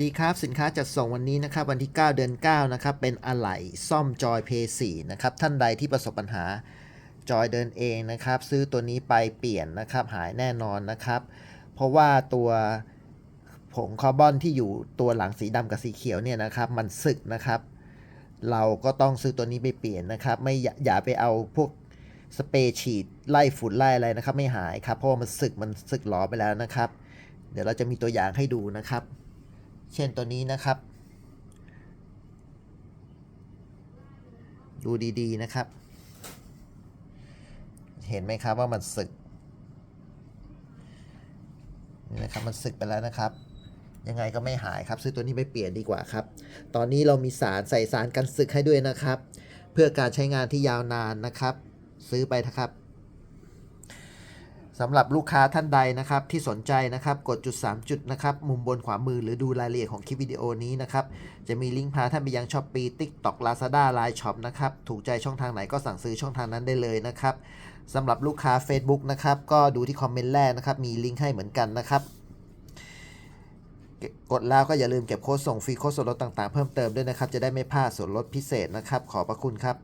ดีครับ สินค้าจัดส่งวันนี้นะครับ วันที่ 9 เดือน 9 นะครับ เป็นอะไหล่ซ่อมจอยเพย์4นะครับ ท่านใดที่ประสบปัญหาจอยเดินเองนะครับ ซื้อตัวนี้ไปเปลี่ยนนะครับ หายแน่นอนนะครับ เพราะว่าตัวผงคาร์บอนที่อยู่ตัวหลังสีดำกับสีเขียวเนี่ยนะครับ มันสึกนะครับ เราก็ต้องซื้อตัวนี้ไปเปลี่ยนนะครับ ไม่อย่าอย่าไปเอาพวกสเปรย์ฉีดไล่ฝุ่นไล่อะไรนะครับ ไม่หายครับ เพราะว่ามันสึกมันสึกหลอไปแล้วนะครับ เดี๋ยวเราจะมีตัวอย่างให้ดูนะครับ เช่นตัวนี้นะครับ ดูดีๆนะครับ เห็นไหมครับว่ามันสึกนี่นะครับมันสึกไปแล้วนะครับ ยังไงก็ไม่หายครับ ซื้อตัวนี้ไปเปลี่ยนดีกว่าครับ ตอนนี้เรามีสารใส่สารกันสึกให้ด้วยนะครับ เพื่อการใช้งานที่ยาวนานนะครับ ซื้อไปนะครับ สำหรับลูกค้าท่านใดนะครับที่สนใจนะครับกดจุด 3 จุดนะครับมุมบนขวามือหรือดูรายละเอียดของคลิปวิดีโอนี้นะครับจะมีลิงก์พาท่านไปยังช้อปปี้ติ๊กต็อกลาซาด้าไลน์ช็อปนะครับถูกใจช่องทางไหนก็สั่งซื้อช่องทางนั้นได้เลยนะครับสำหรับลูกค้า Facebook นะครับก็ดูที่คอมเมนต์แรกนะครับมีลิงก์ให้เหมือนกันนะครับกดแล้วก็อย่าลืมเก็บโค้ดส่งฟรีโค้ดส่วนลดต่างๆเพิ่มเติมด้วยนะครับจะได้ไม่พลาดส่วนลดพิเศษนะครับขอบพระคุณครับ